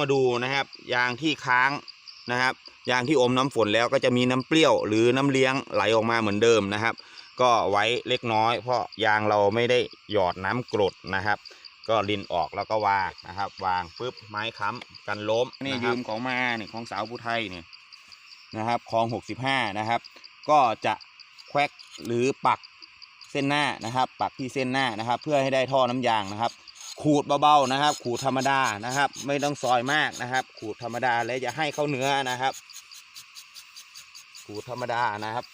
มาดูนะครับ ยางที่ค้างนะครับ ยางที่อมน้ำฝนแล้วก็จะมีน้ำเปรี้ยว หรือน้ำเลี้ยงไหลออกมาเหมือนเดิมนะครับ ก็ไว้เล็กน้อย เพราะยางเราไม่ได้หยอดน้ำกรดนะครับ ก็ลินออกแล้วก็วางนะครับ วางปุ๊บไม้ค้ำกันล้มนี่ยืมของมาเนี่ยของสาวผู้ไทยเนี่ยนะครับคลอง65นะครับ ก็จะแควกหรือปักเส้นหน้านะครับ ปักที่เส้นหน้านะครับ เพื่อให้ได้ท่อน้ำยางนะครับ ขูดเบาๆนะครับ ขูดธรรมดานะครับ ไม่ต้องซอยมากนะครับ ขูดธรรมดาและจะให้เข้าเนื้อนะครับ ขูดธรรมดานะครับ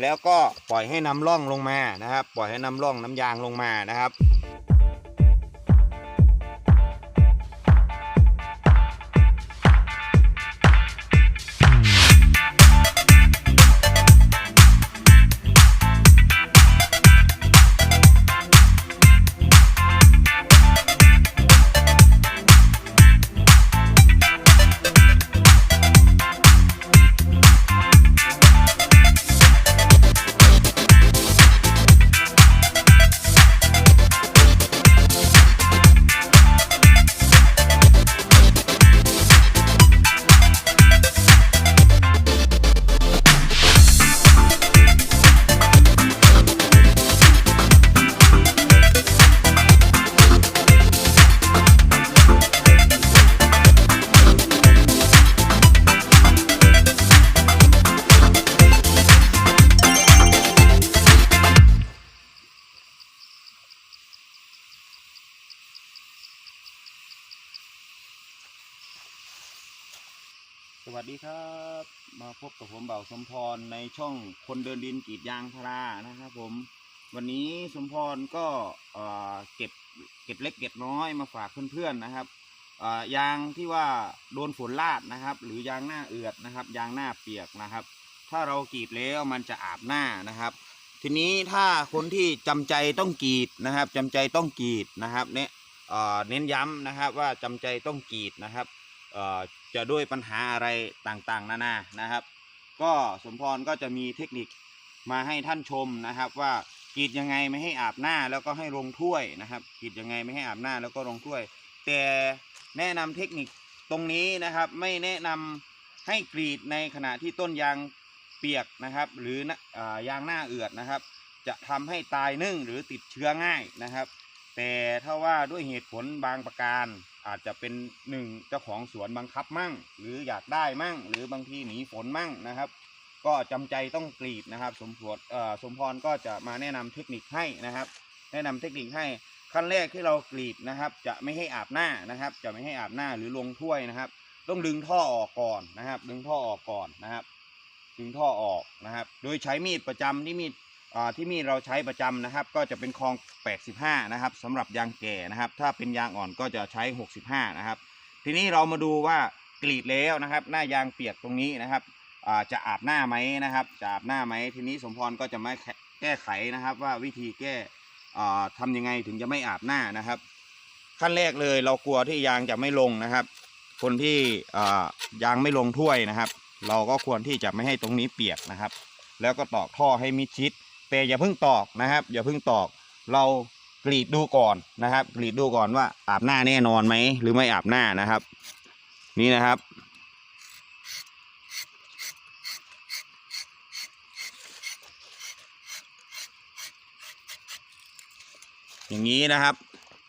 แล้วก็ปล่อยให้น้ำร่องลงมานะครับ ปล่อยให้น้ำร่องน้ำยางลงมานะครับ ดีครับ มาพบกับผมเบ่าสมพรในช่องคนเดินดินกรีดยางพารานะครับผม วันนี้สมพรก็เก็บเก็บเล็กเก็บน้อยมาฝากเพื่อนๆนะครับยางที่ว่าโดนฝนลาดนะครับ หรือยางหน้าเอือดนะครับ ยางหน้าเปียกนะครับ ถ้าเรากรีดแล้วมันจะอาบหน้านะครับ ทีนี้ถ้าคนที่จำใจต้องกรีดนะครับจำใจต้องกรีดนะครับเนี่ยเน้นย้ำนะครับว่าจำใจต้องกรีดนะครับ จะด้วยปัญหาอะไรต่างๆ นานานะครับ ก็สมพรก็จะมีเทคนิคมาให้ท่านชมนะครับว่ากรีดยังไงไม่ให้อาบหน้าแล้วก็ให้ลงถ้วยนะครับกรีดยังไงไม่ให้อาบหน้าแล้วก็ลงถ้วย แต่แนะนำเทคนิคตรงนี้นะครับ ไม่แนะนำให้กรีดในขณะที่ต้นยางเปียกนะครับ หรืออยางหน้าเอือดนะครับ จะทำให้ตายนึ่งหรือติดเชื้อง่ายนะครับ แต่ถ้าว่าด้วยเหตุผลบางประการ อาจจะเป็นหนึ่งเจ้าของสวนบังคับมั่ง หรืออยากได้มั่ง หรือบางทีหนีฝนมั่งนะครับ ก็จำใจต้องกรีดนะครับ สมพรสมพรก็จะมาแนะนำเทคนิคให้นะครับ แนะนำเทคนิคให้ขั้นแรกที่เรากรีดนะครับ จะไม่ให้อาบหน้านะครับ จะไม่ให้อาบหน้าหรือลงถ้วยนะครับ ต้องดึงท่อออกก่อนนะครับ ดึงท่อออกก่อนนะครับ ดึงท่อออกนะครับ โดยใช้มีดประจำที่มีด ที่มีเราใช้ประจำนะครับ ก็จะเป็นคลอง 85 นะครับสำหรับยางแก่นะครับ ถ้าเป็นยางอ่อนก็จะใช้ 65 นะครับ ทีนี้เรามาดูว่ากรีดแล้วนะครับ หน้ายางเปียกตรงนี้นะครับจะอาบหน้าไหมนะครับ จะอาบหน้าไหมทีนี้สมพรก็จะมาแก้ไขนะครับ ว่าวิธีแก้อ่าทำยังไงถึงจะไม่อาบหน้านะครับ ขั้นแรกเลยเรากลัวที่ยางจะไม่ลงนะครับ คนที่ยางไม่ลงถ้วยนะครับ เราก็ควรที่จะไม่ให้ตรงนี้เปียกนะครับ แล้วก็ตอกท่อให้มิดชิด แต่อย่าเพิ่งตอกนะครับ อย่าเพิ่งตอก เรากรีดดูก่อนนะครับ กรีดดูก่อนว่าอาบหน้าแน่นอนไหมหรือไม่อาบหน้านะครับ นี่นะครับ อย่างนี้นะครับ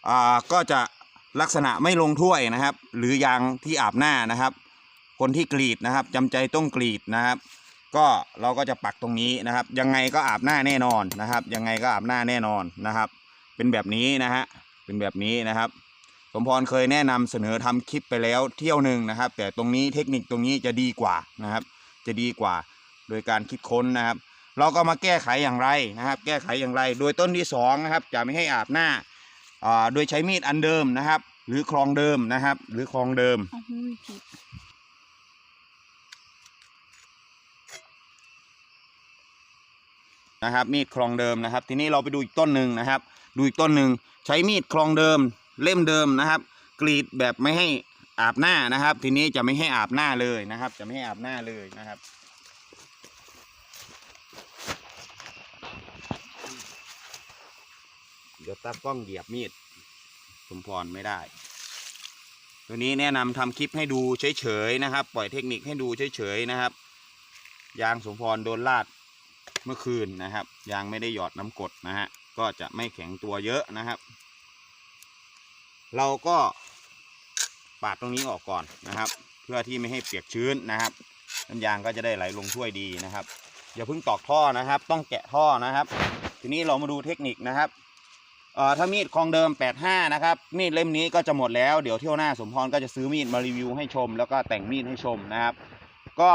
อ่าก็จะลักษณะไม่ลงถ้วยนะครับ หรือยางที่อาบหน้านะครับ คนที่กรีดนะครับจำใจต้องกรีดนะครับ ก็เราก็จะปักตรงนี้นะครับ ยังไงก็อาบหน้าแน่นอนนะครับ ยังไงก็อาบหน้าแน่นอนนะครับ เป็นแบบนี้นะฮะเป็นแบบนี้นะครับ สมพรเคยแนะนำเสนอทำคลิปไปแล้วเที่ยวหนึ่งนะครับ แต่ตรงนี้เทคนิคตรงนี้จะดีกว่านะครับ จะดีกว่าโดยการคิดค้นนะครับ เราก็มาแก้ไขอย่างไรนะครับ แก้ไขอย่างไร โดยต้นที่สองนะครับจะไม่ให้อาบหน้าอ่าโดยใช้มีดอันเดิมนะครับ หรือคลองเดิมนะครับ หรือคลองเดิม เอาหูยผิด นะครับ มีดคลองเดิมนะครับ ทีนี้เราไปดูอีกต้นหนึ่งนะครับ ดูอีกต้นหนึ่งใช้มีดคลองเดิม เล่มเดิมนะครับ กรีดแบบไม่ให้อาบหน้านะครับ ทีนี้จะไม่ให้อาบหน้าเลยนะครับ จะไม่ให้อาบหน้าเลยนะครับเดี๋ยวตากล้องเหยียบมีดสมพรไม่ได้ ตัวนี้แนะนำทำคลิปให้ดูเฉยๆนะครับ ปล่อยเทคนิคให้ดูเฉยๆนะครับ ยางสมพรโดนลาด เมื่อคืนนะครับ ยางไม่ได้หยอดน้ำกดนะฮะก็จะไม่แข็งตัวเยอะนะครับ เราก็ปาดตรงนี้ออกก่อนนะครับ เพื่อที่ไม่ให้เปียกชื้นนะครับน้ำยางก็จะได้ไหลลงถ้วยดีนะครับอย่าเพิ่งตอกท่อนะครับ ต้องแกะท่อนะครับ ทีนี้เรามาดูเทคนิคนะครับเอ่อถ้ามีดคองเดิม 85 นะครับ มีดเล่มนี้ก็จะหมดแล้ว เดี๋ยวเที่ยวหน้าสมพรก็จะซื้อมีดมารีวิวให้ชม แล้วก็แต่งมีดให้ชมนะครับ ก็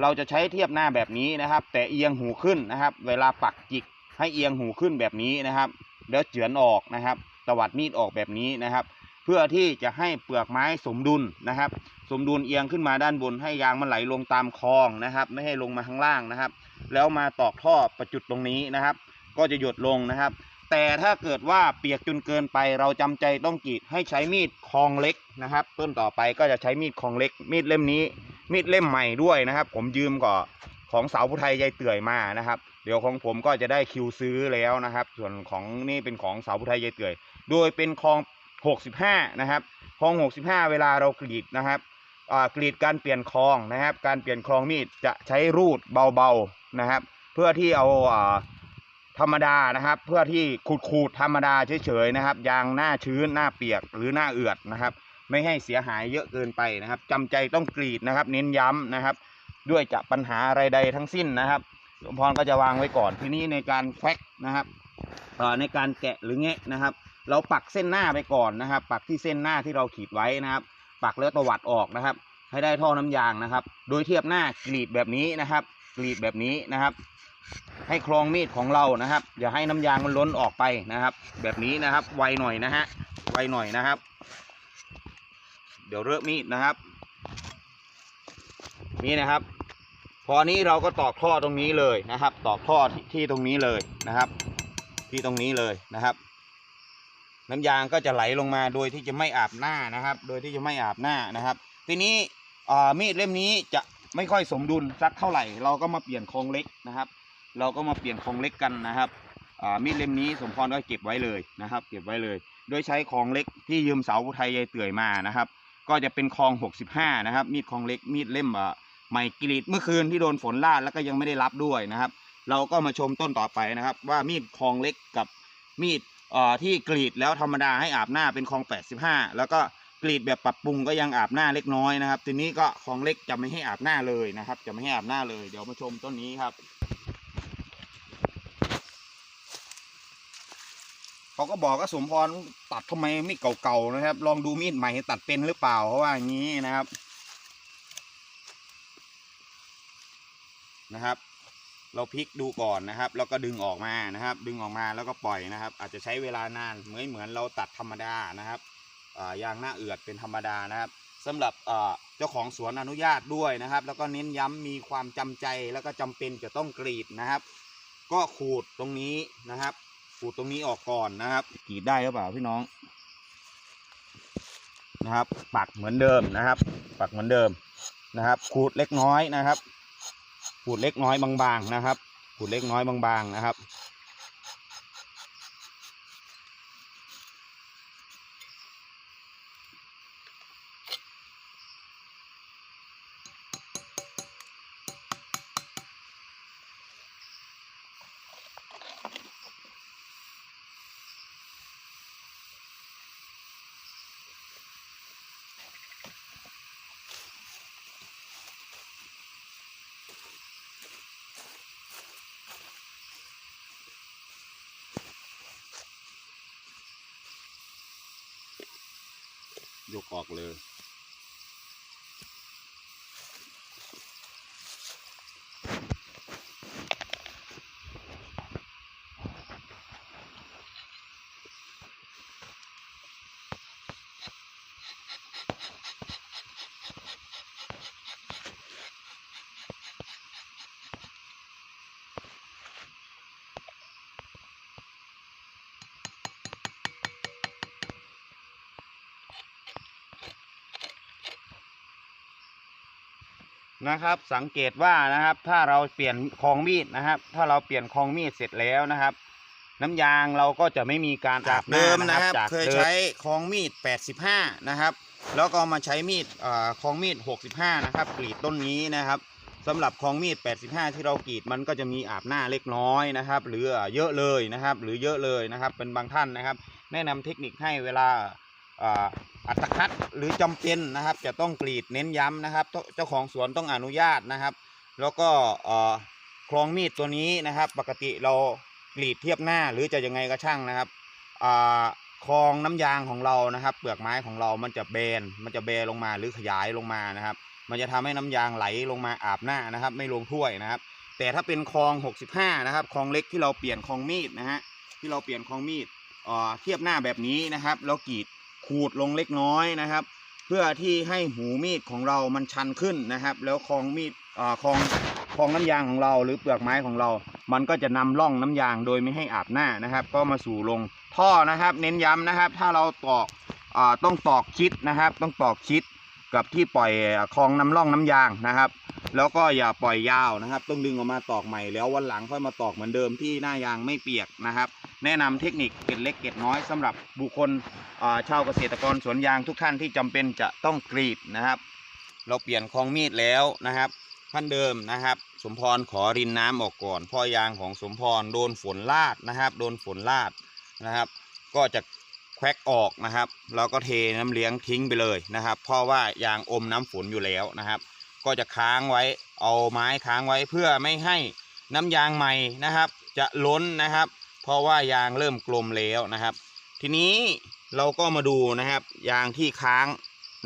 เราจะใช้เทียบหน้าแบบนี้นะครับ แต่เอียงหูขึ้นนะครับ เวลาปักจิกให้เอียงหูขึ้นแบบนี้นะครับแล้วเฉือนออกนะครับ ตวัดมีดออกแบบนี้นะครับ เพื่อที่จะให้เปลือกไม้สมดุลนะครับ สมดุลเอียงขึ้นมาด้านบนให้ยางมันไหลลงตามคลองนะครับ ไม่ให้ลงมาข้างล่างนะครับ แล้วมาตอกท่อประจุดตรงนี้นะครับ ก็จะหยดลงนะครับ แต่ถ้าเกิดว่าเปียกจนเกินไป เราจำใจต้องกรีดให้ใช้มีดคองเล็กนะครับ ต้นต่อไปก็จะใช้มีดคองเล็ก มีดเล่มนี้ มีดเล่มใหม่ด้วยนะครับ ผมยืมก่อของสาวผู้ไทยยายเตื่อยมานะครับ เดี๋ยวของผมก็จะได้คิวซื้อแล้วนะครับ ส่วนของนี่เป็นของสาวผู้ไทยยายเตื่อย โดยเป็นคลอง 65 นะครับคลอง 65 เวลาเรากรีดนะครับกรีดการเปลี่ยนคลองนะครับ การเปลี่ยนคลองมีดจะใช้รูดเบาๆนะครับ เพื่อที่เอาอาธรรมดานะครับ เพื่อที่ขูดๆธรรมดาเฉยๆนะครับ ยางหน้าชื้นหน้าเปียกหรือหน้าเอือดนะครับ ไม่ให้เสียหายเยอะเกินไปนะครับจำใจต้องกรีดนะครับ เน้นย้ำนะครับ ด้วยจะปัญหาอะไรใดทั้งสิ้นนะครับสมพรก็จะวางไว้ก่อนทีนี้ในการแควกนะครับเอ่อในการแกะหรือแงะนะครับ เราปักเส้นหน้าไปก่อนนะครับ ปักที่เส้นหน้าที่เราขีดไว้นะครับ ปักแล้วตวัดออกนะครับ ให้ได้ท่อน้ำยางนะครับ โดยเทียบหน้ากรีดแบบนี้นะครับ กรีดแบบนี้นะครับ ให้คลองมีดของเรานะครับ อย่าให้น้ำยางมันล้นออกไปนะครับ แบบนี้นะครับ ไวหน่อยนะฮะไวหน่อยนะครับ เดี๋ยวเริ่มมีดนะครับ นี่นะครับ พอนี้เราก็ตอกท่อตรงนี้เลยนะครับ ตอกท่อที่ที่ตรงนี้เลยนะครับ ที่ตรงนี้เลยนะครับ น้ำยางก็จะไหลลงมาโดยที่จะไม่อาบหน้านะครับ โดยที่จะไม่อาบหน้านะครับ ทีนี้อ่มีดเล่มนี้จะไม่ค่อยสมดุลสักเท่าไหร่ เราก็มาเปลี่ยนครงเล็กนะครับ เราก็มาเปลี่ยนครงเล็กกันนะครับมีดเล่มนี้สมพรก็เก็บไว้เลยนะครับ เก็บไว้เลย โดยใช้ของเล็กที่ยืมเสาอุทัยยายเตื่อยมานะครับ ก็จะเป็นคลอง 65 นะครับ มีดคลองเล็กมีดเล่มอะใหม่กรีดเมื่อคืนที่โดนฝนลาดแล้วก็ยังไม่ได้รับด้วยนะครับ เราก็มาชมต้นต่อไปนะครับ ว่ามีดคลองเล็กกับมีดเอ่อที่กรีดแล้วธรรมดาให้อาบหน้าเป็นคลอง 85 แล้วก็กรีดแบบปรับปรุงก็ยังอาบหน้าเล็กน้อยนะครับ ทีนี้ก็คลองเล็กจะไม่ให้อาบหน้าเลยนะครับ จะไม่ให้อาบหน้าเลย เดี๋ยวมาชมต้นนี้ครับ เขาก็บอกว่าสมพรตัดทำไมไม่เก่าๆนะครับ ลองดูมีดใหม่ตัดเป็นหรือเปล่าเพราะว่าอย่างนี้นะครับ นะครับ เราพลิกดูก่อนนะครับ แล้วก็ดึงออกมานะครับ ดึงออกมาแล้วก็ปล่อยนะครับ อาจจะใช้เวลานานเหมือนเหมือนเราตัดธรรมดานะครับอ่ายางหน้าเอือดเป็นธรรมดานะครับสำหรับเจ้าของสวนอนุญาตด้วยนะครับ แล้วก็เน้นย้ำมีความจำใจแล้วก็จำเป็นจะต้องกรีดนะครับ ก็ขูดตรงนี้นะครับ ขูดตรงนี้ออกก่อนนะครับกรีดได้หรือเปล่าพี่น้องนะครับ ปักเหมือนเดิมนะครับ ปักเหมือนเดิมนะครับ ขูดเล็กน้อยนะครับ ขูดเล็กน้อยบางๆนะครับ ขูดเล็กน้อยบางๆนะครับ ยกออกเลย นะครับ สังเกตว่านะครับ ถ้าเราเปลี่ยนคองมีดนะครับ ถ้าเราเปลี่ยนคองมีดเสร็จแล้วนะครับ น้ำยางเราก็จะไม่มีการอาบหน้าเดิมนะครับจากเคยดิมใช้คองมีด 85 นะครับ แล้วก็มาใช้มีดอ่าคองมีด 65 นะครับกรีดต้นนี้นะครับสำหรับคองมีด 85 ที่เรากรีดมันก็จะมีอาบหน้าเล็กน้อยนะครับ หรือเยอะเลยนะครับ หรือเยอะเลยนะครับ เป็นบางท่านนะครับ แนะนำเทคนิคให้เวลา อัตคัดหรือจำเป็นนะครับ จะต้องกรีดเน้นย้ำนะครับ เจ้าของสวนต้องอนุญาตนะครับ แล้วก็คลองมีดตัวนี้นะครับ ปกติเรากรีดเทียบหน้าหรือจะยังไงก็ช่างนะครับคลองน้ำยางของเรานะครับ เปลือกไม้ของเรามันจะแบน มันจะแบนลงมาหรือขยายลงมานะครับ มันจะทำให้น้ำยางไหลลงมาอาบหน้านะครับ ไม่ลงถ้วยนะครับ แต่ถ้าเป็นคลอง 65 นะครับคลองเล็กที่เราเปลี่ยนคลองมีดนะฮะที่เราเปลี่ยนคลองมีดเทียบหน้าแบบนี้นะครับแล้วกรีด ขูดลงเล็กน้อยนะครับ เพื่อที่ให้หูมีดของเรามันชันขึ้นนะครับ แล้วคลองมีดอ่าคลองคลองน้ำยางของเรา หรือเปลือกไม้ของเรา มันก็จะนำร่องน้ำยางโดยไม่ให้อาบหน้านะครับ ก็มาสู่ลงท่อนะครับ เน้นย้ำนะครับ ถ้าเราตอกอ่าต้องตอกชิดนะครับ ต้องตอกชิดกับที่ปล่อยคลองน้ำร่องน้ำยางนะครับ แล้วก็อย่าปล่อยยาวนะครับ ต้องดึงออกมาตอกใหม่แล้ววันหลังค่อยมาตอกเหมือนเดิมที่หน้ายางไม่เปียกนะครับ แนะนำเทคนิคเกล็ดเล็กเกล็ดน้อยสำหรับบุคคลอ่าชาวเกษตรกรสวนยางทุกท่านที่จำเป็นจะต้องกรีดนะครับ เราเปลี่ยนคลองมีดแล้วนะครับท่านเดิมนะครับ สมพรขอรินน้ำออกก่อนเพ่อยางของสมพรโดนฝนลาดนะครับ โดนฝนลาดนะครับ ก็จะแควกออกนะครับแล้วก็เทน้ำเลี้ยงทิ้งไปเลยนะครับ เพราะว่ายางอมน้ำฝนอยู่แล้วนะครับ ก็จะค้างไว้เอาไม้ค้างไว้เพื่อไม่ให้น้ำยางใหม่นะครับ จะล้นนะครับ เพราะว่ายางเริ่มกลมแล้วนะครับ ทีนี้เราก็มาดูนะครับ ยางที่ค้าง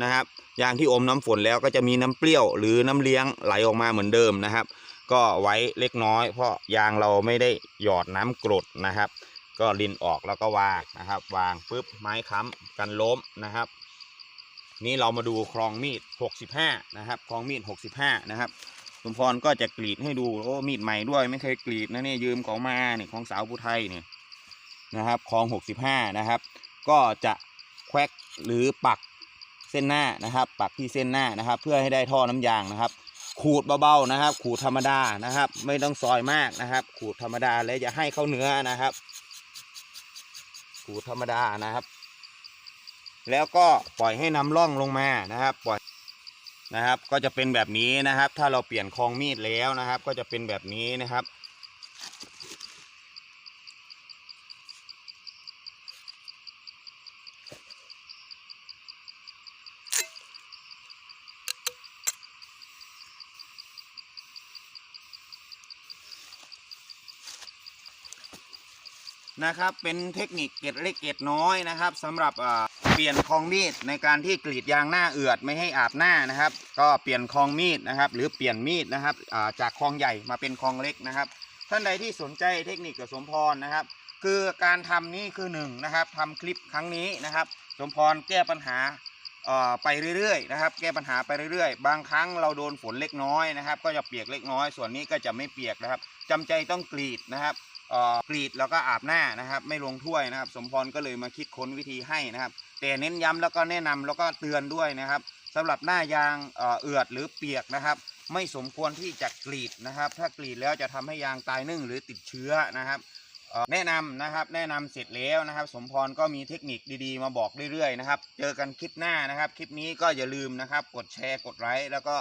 นะครับ ยางที่อมน้ำฝนแล้วก็จะมีน้ำเปรี้ยวหรือน้ำเลี้ยงไหลออกมาเหมือนเดิมนะครับ ก็ไว้เล็กน้อย เพราะยางเราไม่ได้หยอดน้ำกรดนะครับ ก็ลินออกแล้วก็วางนะครับ วางปุ๊บไม้ค้ำกันล้มนะครับ นี่เรามาดูคลองมีด 65 นะครับคลองมีด 65 นะครับ สมพรก็จะกรีดให้ดูโอ้มีดใหม่ด้วยไม่เคยกรีดนะเนี่ยยืมของมาเนี่ยของสาวผู้ไทยเนี่ยนะครับคลอง65นะครับ ก็จะแควกหรือปักเส้นหน้านะครับ ปักที่เส้นหน้านะครับ เพื่อให้ได้ท่อน้ำยางนะครับ ขูดเบาๆนะครับ ขูดธรรมดานะครับ ไม่ต้องซอยมากนะครับ ขูดธรรมดาและอย่าให้เข้าเนื้อนะครับ ขูดธรรมดานะครับ แล้วก็ปล่อยให้น้ำร่องลงมานะครับปล่อย นะครับ ก็จะเป็นแบบนี้นะครับ ถ้าเราเปลี่ยนคองมีดแล้วนะครับ ก็จะเป็นแบบนี้นะครับนะครับเป็นเทคนิคเกร็ดเล็กเกร็ดน้อยนะครับสำหรับอ่า เปลี่ยนคองมีดในการที่กรีดยางหน้าเอือดไม่ให้อาบหน้านะครับ ก็เปลี่ยนคองมีดนะครับ หรือเปลี่ยนมีดนะครับาจากคองใหญ่มาเป็นคองเล็กนะครับ ท่านใดที่สนใจเทคนิคกับสมพรนะครับ คือการทำนี่คือหนึ่งนะครับทำคลิปครั้งนี้นะครับ สมพรแก้ปัญหาไปเรื่อยๆนะครับ แก้ปัญหาไปเรื่อยๆ บางครั้งเราโดนฝนเล็กน้อยนะครับ ก็จะเปียกเล็กน้อย ส่วนนี้ก็จะไม่เปียกนะครับจำใจต้องกรีดนะครับกรีดแล้วก็อาบหน้านะครับ ไม่ลงถ้วยนะครับ สมพรก็เลยมาคิดค้นวิธีให้นะครับ แต่เน้นย้ำแล้วก็แนะนำแล้วก็เตือนด้วยนะครับสำหรับหน้ายางเอือดหรือเปียกนะครับ ไม่สมควรที่จะกรีดนะครับ ถ้ากรีดแล้วจะทำให้ยางตายนึ่งหรือติดเชื้อนะครับแนะนำนะครับแนะนำเสร็จแล้วนะครับ สมพรก็มีเทคนิคดีๆ มาบอกเรื่อยๆนะครับ เจอกันคลิปหน้านะครับ คลิปนี้ก็อย่าลืมนะครับ กดแชร์กดไลค์แล้วก็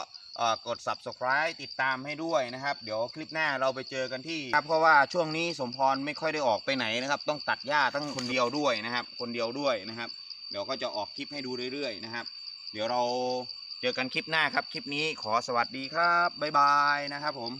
กด subscribe ติดตามให้ด้วยนะครับ เดี๋ยวคลิปหน้าเราไปเจอกันที่ครับเพราะว่าช่วงนี้สมพรไม่ค่อยได้ออกไปไหนนะครับ ต้องตัดหญ้าตั้งคนเดียวด้วยนะครับ คนเดียวด้วยนะครับ ดี๋ยวก็จะออกคลิปให้ดูเรื่อยๆนะครับ เดี๋ยวเราเจอกันคลิปหน้าครับ คลิปนี้ขอสวัสดีครับบ๊ายบายนะครับผม